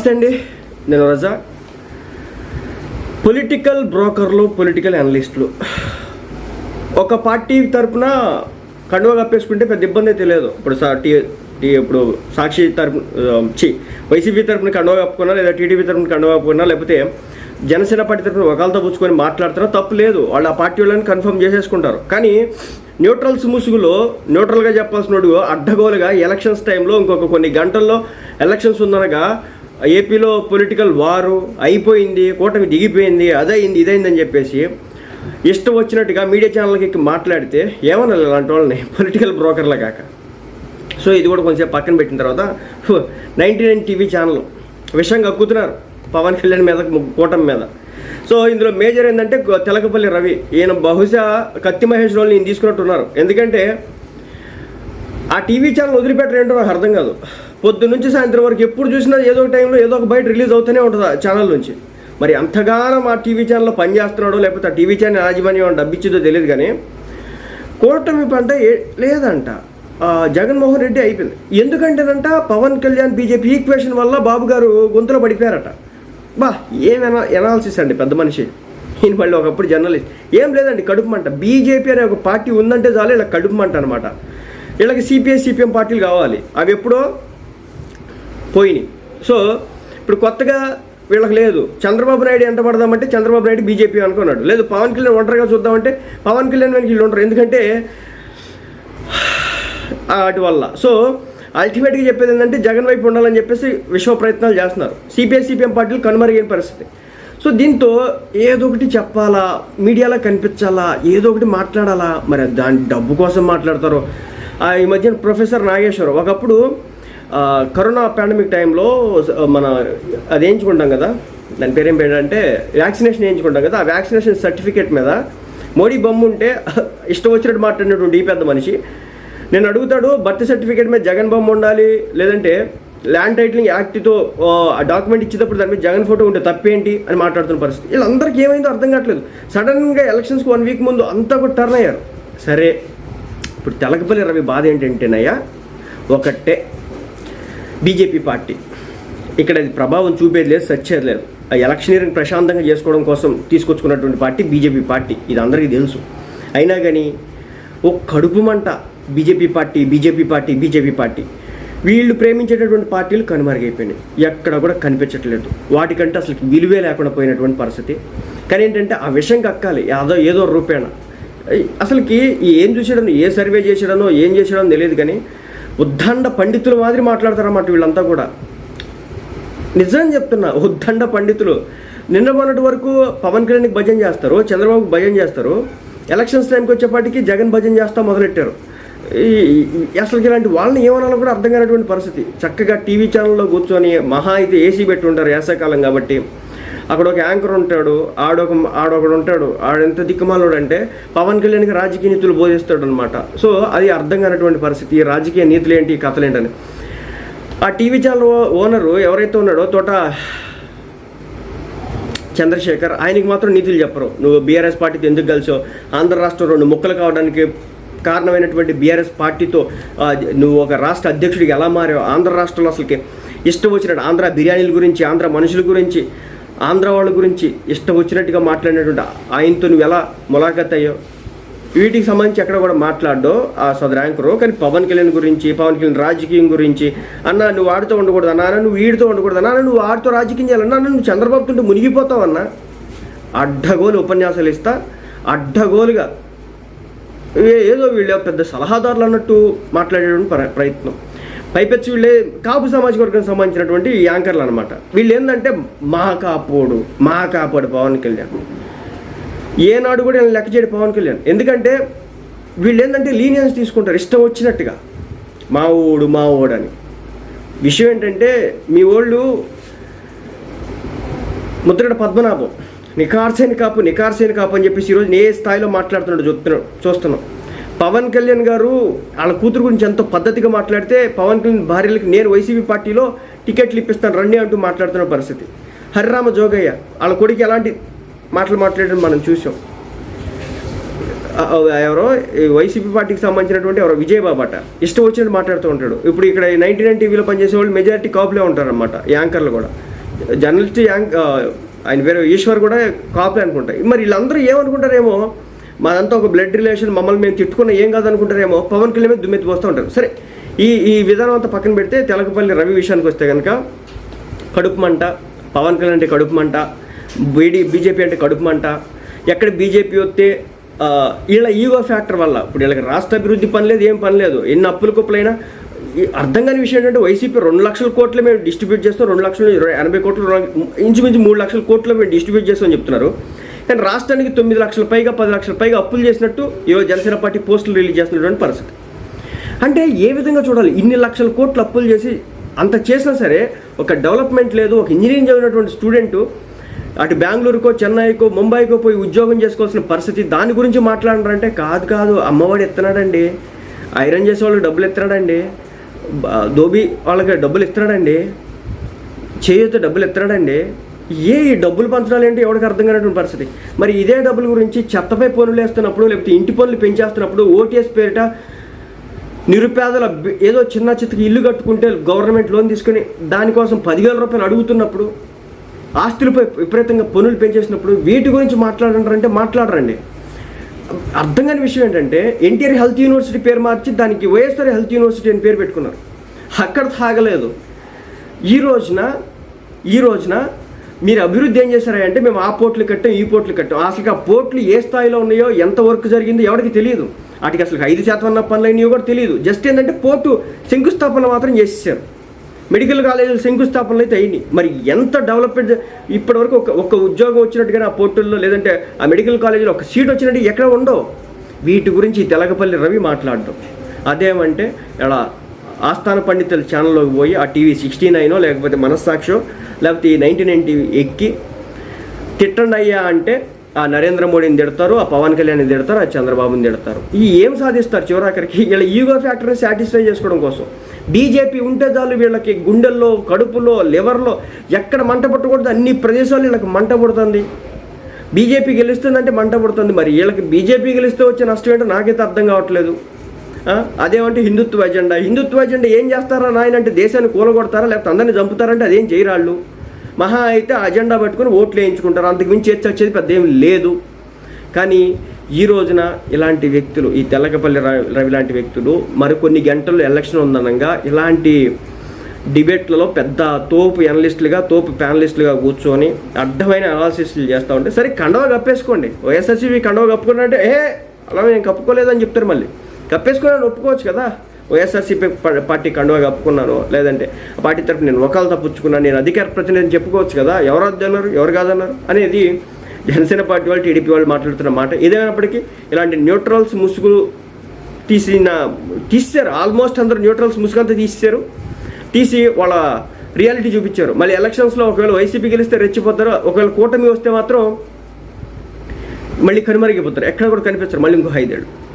నమస్తే అండి. నేను రజా. పొలిటికల్ బ్రోకర్లు పొలిటికల్ అనలిస్టులు. ఒక పార్టీ తరపున కండువ కప్పేసుకుంటే పెద్ద ఇబ్బంది అయితే లేదు. ఇప్పుడు సా టీ టీ ఇప్పుడు సాక్షి తరపు చి వైసీపీ తరపున కండువ కప్పుకున్నా లేదా టీడీపీ తరపున కండువ కప్పుకున్నా లేకపోతే జనసేన పార్టీ తరపున ఒకళ్ళతో పుచ్చుకొని మాట్లాడుతున్నా తప్పు లేదు. వాళ్ళు ఆ పార్టీ వాళ్ళని కన్ఫర్మ్ చేసేసుకుంటారు. కానీ న్యూట్రల్స్ ముసుగులో న్యూట్రల్గా చెప్పాల్సిన అడ్డగోలుగా ఎలక్షన్స్ టైంలో ఇంకొక కొన్ని గంటల్లో ఎలక్షన్స్ ఉందనగా ఏపీలో పొలిటికల్ వారు అయిపోయింది కూటమి దిగిపోయింది అదైంది ఇదైందని చెప్పేసి ఇష్టం వచ్చినట్టుగా మీడియా ఛానల్కి ఎక్కి మాట్లాడితే ఏమన్నా అలాంటి వాళ్ళని? పొలిటికల్ బ్రోకర్ల కాక. సో ఇది కూడా కొంచెం పక్కన పెట్టిన తర్వాత నైంటీ నైన్ టీవీ ఛానల్ విషయం కక్కుతున్నారు పవన్ కళ్యాణ్ మీద కూటమి మీద. సో ఇందులో మేజర్ ఏంటంటే తెలకపల్లి రవి. ఈయన బహుశా కత్తి మహేష్ రోల్ని ఈయన తీసుకున్నట్టున్నారు. ఎందుకంటే ఆ టీవీ ఛానల్ వదిలిపెట్టరు ఏంటో నాకు అర్థం కాదు. పొద్దు నుంచి సాయంత్రం వరకు ఎప్పుడు చూసినా ఏదో ఒక టైంలో ఏదో ఒక బయట రిలీజ్ అవుతూనే ఉంటుంది ఆ ఛానల్ నుంచి. మరి అంతగానం ఆ టీవీ ఛానల్లో పనిచేస్తున్నాడో లేకపోతే ఆ టీవీ ఛానల్ యాజమాన్యం డబ్బిచ్చిందో తెలియదు కానీ కూటమి పంట లేదంట. జగన్మోహన్ రెడ్డి అయిపోయింది. ఎందుకంటేనంట పవన్ కళ్యాణ్ బీజేపీ ఈక్వేషన్ వల్ల బాబు గారు గొంతులో పడిపోయారట. బా ఏం ఎనా ఎనాలిసిస్ అండి పెద్ద మనిషి. ఈయన మళ్ళీ ఒకప్పుడు జర్నలిస్ట్ ఏం లేదండి కడుపు మంట. బీజేపీ అనే ఒక పార్టీ ఉందంటే చాలు ఇలా కడుపు మంట అనమాట వీళ్ళకి సిపిఐ సిపిఎం పార్టీలు కావాలి. అవి ఎప్పుడో పోయినాయి. సో ఇప్పుడు కొత్తగా వీళ్ళకి లేదు. చంద్రబాబు నాయుడు ఎంత పడదామంటే చంద్రబాబు నాయుడు బీజేపీ అనుకున్నాడు. లేదు పవన్ కళ్యాణ్ ఒంటరిగా చూద్దామంటే పవన్ కళ్యాణ్ వెనక వీళ్ళు ఉంటారు ఎందుకంటే వాటి వల్ల. సో అల్టిమేట్గా చెప్పేది ఏంటంటే జగన్ వైపు ఉండాలని చెప్పేసి విశ్వ ప్రయత్నాలు చేస్తున్నారు. సిపిఐ సిపిఎం పార్టీలు కనుమరుగైన పరిస్థితి. సో దీంతో ఏదో ఒకటి చెప్పాలా? మీడియాలో కనిపించాలా? ఏదో ఒకటి మాట్లాడాలా? మరి దాని డబ్బు కోసం మాట్లాడతారు? ఆ, ఈ మధ్యన ప్రొఫెసర్ నాగేశ్వరరావు. ఒకప్పుడు కరోనా పాండమిక్ టైంలో మన అది వేయించుకుంటాం కదా. దాని పేరు ఏం వ్యాక్సినేషన్ వేయించుకుంటాం కదా. ఆ వ్యాక్సినేషన్ సర్టిఫికేట్ మీద మోడీ బొమ్మ ఉంటే ఇష్టం వచ్చినట్టు మాట్లాడినటువంటి ఈ పెద్ద మనిషి. నేను అడుగుతాడు బర్త్ సర్టిఫికేట్ మీద జగన్ బొమ్మ ఉండాలి లేదంటే ల్యాండ్ టైటిలింగ్ యాక్ట్తో ఆ డాక్యుమెంట్ ఇచ్చేటప్పుడు దాని మీద జగన్ ఫోటో ఉంటే తప్పేంటి అని మాట్లాడుతున్న పరిస్థితి. వీళ్ళందరికీ ఏమైందో అర్థం కావట్లేదు. సడన్గా ఎలక్షన్స్కి వన్ వీక్ ముందు అంతా కూడా టర్న్ అయ్యారు. సరే ఇప్పుడు తెలకపల్లి రవి బాధ ఏంటంటేనయ్యా ఒకటే. BJP party. ఇక్కడ అది ప్రభావం చూపేది లేదు సచ్చేది లేదు. ఆ ఎలక్షనీరింగ్ ప్రశాంతంగా చేసుకోవడం కోసం తీసుకొచ్చుకున్నటువంటి పార్టీ బీజేపీ పార్టీ. ఇది అందరికీ తెలుసు. అయినా కానీ ఓ కడుపు మంట BJP party BJP party BJP party. వీళ్ళు ప్రేమించేటటువంటి పార్టీలు కనుమరుగైపోయినాయి. ఎక్కడ కూడా కనిపించట్లేదు. వాటికంటే అసలు విలువే లేకుండా పోయినటువంటి పరిస్థితి. కానీ ఏంటంటే ఆ విషయం కక్కాలి. ఏదో ఏదో రూపేణ. అసలుకి ఏం చూసాడనో ఏ సర్వే చేసాడనో ఏం చేసాడనో తెలియదు కానీ ఉద్దండ పండితుల మాదిరి మాట్లాడతారన్నమాట వీళ్ళంతా కూడా. నిజం చెప్తున్నా ఉద్దండ పండితులు. నిన్న మొన్నటి వరకు పవన్ కళ్యాణ్కి భజన చేస్తారు చంద్రబాబుకి భజన చేస్తారు. ఎలక్షన్స్ టైంకి వచ్చేపాటికి జగన్ భజన చేస్తా మొదలెట్టారు. ఈ- అసలు ఇలాంటి వాళ్ళని ఏమనాలో కూడా అర్థం కానటువంటి పరిస్థితి. చక్కగా టీవీ ఛానల్లో కూర్చొని మహా అయితే ఏసీ పెట్టి ఉంటారు వేసవికాలం కాబట్టి. అక్కడ ఒక యాంకర్ ఉంటాడు ఆడొక ఆడొకడు ఉంటాడు. ఆడెంత దిక్కుమాలోడు అంటే పవన్ కళ్యాణ్కి రాజకీయ నీతులు బోధిస్తాడు అనమాట సో అది అర్థం కానటువంటి పరిస్థితి ఈ రాజకీయ నీతులు ఏంటి ఈ కథలు ఏంటని ఆ టీవీ ఛానల్ ఓ- ఓనరు ఎవరైతే ఉన్నాడో తోట చంద్రశేఖర్ ఆయనకి మాత్రం నీతులు చెప్పరు. నువ్వు బీఆర్ఎస్ పార్టీతో ఎందుకు కలిసో ఆంధ్ర రాష్ట్రం రెండు ముక్కలు కావడానికి కారణమైనటువంటి బీఆర్ఎస్ పార్టీతో నువ్వు ఒక రాష్ట్ర అధ్యక్షుడికి ఎలా మారావు? ఆంధ్ర రాష్ట్రంలో అసలుకి ఇష్టం వచ్చినట్టు ఆంధ్ర బిర్యానీల గురించి ఆంధ్ర మనుషుల గురించి ఆంధ్ర వాళ్ళ గురించి ఇష్టం వచ్చినట్టుగా మాట్లాడినటువంటి ఆయనతో నువ్వు ఎలా ములాఖత్ అయ్యో? వీటికి సంబంధించి ఎక్కడ కూడా మాట్లాడో ఆ సదరు యాంకరు కానీ పవన్ కళ్యాణ్ గురించి పవన్ కళ్యాణ్ రాజకీయం గురించి. అన్న నువ్వు ఆడుతూ ఉండకూడదు అన్నా నువ్వు వీడితో ఉండకూడదు అన్న నువ్వు ఆడుతూ రాజకీయం చేయాలన్నా నువ్వు చంద్రబాబుతుంటే మునిగిపోతావు అన్న. అడ్డగోలు ఉపన్యాసాలు ఇస్తా. అడ్డగోలుగా ఏదో వీళ్ళు పెద్ద సలహాదారులు అన్నట్టు మాట్లాడేటువంటి ప్ర- ప్రయత్నం. పైపెచ్చు వీళ్ళే కాపు సామాజిక వర్గానికి సంబంధించినటువంటి యాంకర్లు అనమాట వీళ్ళు ఏంటంటే మా కాపోడు మా కాపోడు పవన్ కళ్యాణ్. ఏనాడు కూడా లెక్క చేయడు పవన్ కళ్యాణ్. ఎందుకంటే వీళ్ళు ఏంటంటే లీనియన్స్ తీసుకుంటారు ఇష్టం వచ్చినట్టుగా. మా ఓడు మా ఓడు అని. విషయం ఏంటంటే మీ ఓళ్ళు ముద్రగడ పద్మనాభం. నికార్సైన కాపు నికార్సైన కాపు అని చెప్పేసి ఈరోజు ఏ స్థాయిలో మాట్లాడుతున్నాడు చూస్తున్నాడు చూస్తున్నాం. పవన్ కళ్యాణ్ గారు వాళ్ళ కూతురు గురించి ఎంతో పద్ధతిగా మాట్లాడితే పవన్ కళ్యాణ్ భార్యలకు నేను వైసీపీ పార్టీలో టికెట్లు ఇప్పిస్తాను రండి అంటూ మాట్లాడుతున్న పరిస్థితి. హరిరామ జోగయ్య వాళ్ళ కొడుకు ఎలాంటి మాటలు మాట్లాడడం మనం చూసాం. ఎవరో వైసీపీ పార్టీకి సంబంధించినటువంటి ఎవరో విజయబాబు అట ఇష్టం వచ్చినట్టు మాట్లాడుతూ ఉంటాడు. ఇప్పుడు ఇక్కడ నైన్టీ నైన్ టీవీలో పనిచేసే వాళ్ళు మెజారిటీ కాపులే ఉంటారన్నమాట యాంకర్లు కూడా. జర్నలిస్ట్ యాంక్ ఆయన పేరు ఈశ్వర్ కూడా కాపులే అనుకుంటారు మరి వీళ్ళందరూ ఏమనుకుంటారేమో మాదంతా ఒక బ్లడ్ రిలేషన్ మమ్మల్ని మేము తిట్టుకున్న ఏం కాదనుకుంటారేమో పవన్ కళ్యాణ్ మీద దుమ్మెత్తి పోస్తూ ఉంటారు. సరే ఈ ఈ విధానం అంతా పక్కన పెడితే తెలకపల్లి రవి విషయానికి వస్తే కనుక కడుపు మంట పవన్ కళ్యాణ్ అంటే కడుపు మంట బీడీ బీజేపీ అంటే కడుపు మంట ఎక్కడ బీజేపీ వస్తే వీళ్ళ ఈగో ఫ్యాక్టర్ వల్ల ఇప్పుడు వీళ్ళకి రాష్ట్ర అభివృద్ధి పని లేదు ఏం పని లేదు ఎన్ని అప్పులు కుప్పలైనా ఈ అర్థం కాని విషయం ఏంటంటే వైసీపీ రెండు లక్షల కోట్లు మేము డిస్ట్రిబ్యూట్ చేస్తాం రెండు లక్షలు ఎనభై కోట్లు రెండు- ఇంచుమించు మూడు లక్షల కోట్లు మేము డిస్ట్రిబ్యూట్ చేస్తామని చెప్తున్నారు. కానీ రాష్ట్రానికి తొమ్మిది లక్షల పైగా పది లక్షల పైగా అప్పులు చేసినట్టు ఈరోజు జనసేన పార్టీ పోస్టులు రిలీజ్ చేస్తున్నటువంటి పరిస్థితి. అంటే ఏ విధంగా చూడాలి? ఇన్ని లక్షల కోట్లు అప్పులు చేసి అంత చేసినా సరే ఒక డెవలప్మెంట్ లేదు ఒక ఇంజనీరింగ్ చదివినటువంటి స్టూడెంట్ అటు బెంగళూరుకో చెన్నైకో ముంబైకో పోయి ఉద్యోగం చేసుకోవాల్సిన పరిస్థితి దాని గురించి మాట్లాడారంటే కాదు కాదు అమ్మవాడు ఎత్తున్నాడండి ఐరన్ చేసే వాళ్ళకి డబ్బులు ఎత్తున్నాడండి దోబీ వాళ్ళకి డబ్బులు ఇస్తున్నాడండి చేయూత డబ్బులు ఎత్తున్నాడండి ఏ ఈ డబ్బులు పంచడాలు ఏంటి ఎవరికి అర్థం కానటువంటి పరిస్థితి. మరి ఇదే డబ్బుల గురించి చెత్తపై పనులు వేస్తున్నప్పుడు లేకపోతే ఇంటి పనులు పెంచేస్తున్నప్పుడు ఓటీఎస్ పేరిట నిరుపేదల ఏదో చిన్న చిత్తకి ఇల్లు కట్టుకుంటే గవర్నమెంట్ లోన్ తీసుకుని దానికోసం పదివేల రూపాయలు అడుగుతున్నప్పుడు ఆస్తులపై విపరీతంగా పనులు పెంచేసినప్పుడు వీటి గురించి మాట్లాడంటారంటే మాట్లాడరండి. అర్థం కాని విషయం ఏంటంటే ఎన్టీఆర్ హెల్త్ యూనివర్సిటీ పేరు మార్చి దానికి వైఎస్ఆర్ హెల్త్ యూనివర్సిటీ అని పేరు పెట్టుకున్నారు. అక్కడ తాగలేదు. ఈ రోజున ఈ రోజున మీరు అభివృద్ధి ఏం చేశారా అంటే మేము ఆ పోర్ట్లు కట్టాం ఈ పోర్ట్లు కట్టాం. అసలు ఆ పోర్ట్లు ఏ స్థాయిలో ఉన్నాయో ఎంత వర్క్ జరిగిందో ఎవరికి తెలియదు. వాటికి అసలు ఐదు శాతం అన్న పనులు అయినాయో కూడా తెలియదు. జస్ట్ ఏంటంటే పోర్టు శంకుస్థాపన మాత్రం చేసేసారు. మెడికల్ కాలేజీలు శంకుస్థాపనలు అయితే అయినాయి. మరి ఎంత డెవలప్మెంట్ ఇప్పటివరకు ఒక ఒక ఉద్యోగం వచ్చినట్టుగా ఆ పోర్టుల్లో లేదంటే ఆ మెడికల్ కాలేజీలో ఒక సీట్ వచ్చినట్టు ఎక్కడ ఉండవు? వీటి గురించి తెలగపల్లి రవి మాట్లాడడం అదేమంటే ఇలా ఆస్థాన పండితుల ఛానల్లోకి పోయి ఆ టీవీ సిక్స్టీ నైనో లేకపోతే మనస్సాక్షో లేకపోతే ఈ నైన్టీ నైన్ టీవీ ఎక్కి తిట్టండి అయ్యా అంటే ఆ నరేంద్ర మోడీని తిడతారు ఆ పవన్ కళ్యాణ్ని తిడతారు ఆ చంద్రబాబుని తిడతారు. ఈ ఏం సాధిస్తారు చివరాఖరికి? వీళ్ళ ఈగో ఫ్యాక్టర్ని సాటిస్ఫై చేసుకోవడం కోసం. బీజేపీ ఉంటే చాలు వీళ్ళకి గుండెల్లో కడుపులో లివర్లో ఎక్కడ మంట పట్టకూడదు అన్ని ప్రదేశాలు వీళ్ళకి మంట పడుతుంది. బీజేపీ గెలుస్తుందంటే మంట పడుతుంది. మరి వీళ్ళకి బీజేపీ గెలిస్తే వచ్చే నష్టం ఏంటో నాకైతే అర్థం కావట్లేదు. అదేమంటే హిందుత్వ ఎజెండా. హిందుత్వ ఎజెండా ఏం చేస్తారా నాయన అంటే దేశాన్ని కూలగొడతారా? లేకపోతే అందరిని చంపుతారంటే అదేం చేయరాళ్ళు? మహా అయితే అజెండా పెట్టుకుని ఓట్లు వేయించుకుంటారు. అంతకు మించి చేర్చి వచ్చేది పెద్ద ఏం లేదు. కానీ ఈ రోజున ఇలాంటి వ్యక్తులు ఈ తెల్లకపల్లి రవి లాంటి వ్యక్తులు మరికొన్ని గంటల్లో ఎలక్షన్ ఉందనగా ఇలాంటి డిబేట్లలో పెద్ద తోపు ఎనలిస్టులుగా తోపు ప్యానలిస్టులుగా కూర్చొని అడ్డమైన అనాలిసిస్లు చేస్తూ ఉంటే సరే కండవ కప్పేసుకోండి. వైఎస్ఆర్సీపీ కండవ కప్పుకున్నట్టే ఏ అలా నేను కప్పుకోలేదని చెప్తారు మళ్ళీ. కప్పేసుకున్నాను ఒప్పుకోవచ్చు కదా? వైఎస్ఆర్సీపీ పార్టీ కండువా కప్పుకున్నాను లేదంటే ఆ పార్టీ తరపు నేను ఒకళ్ళు తప్పుచ్చుకున్నాను నేను అధికార ప్రతినిధిని చెప్పుకోవచ్చు కదా? ఎవరు వద్దన్నారు ఎవరు కాదన్నారు? అనేది జనసేన పార్టీ వాళ్ళు టీడీపీ వాళ్ళు మాట్లాడుతున్న మాట. ఏదైనప్పటికీ ఇలాంటి న్యూట్రల్స్ ముసుగులు తీసిన తీసారు ఆల్మోస్ట్ అందరూ న్యూట్రల్స్ ముసుగంతా తీసేశారు తీసి వాళ్ళ రియాలిటీ చూపించారు. మళ్ళీ ఎలక్షన్స్లో ఒకవేళ వైసీపీ గెలిస్తే రెచ్చిపోతారు ఒకవేళ కూటమి వస్తే మాత్రం మళ్ళీ కనుమరిగిపోతారు. ఎక్కడ కూడా కనిపిస్తారు మళ్ళీ ఇంకో ఐదేళ్ళు.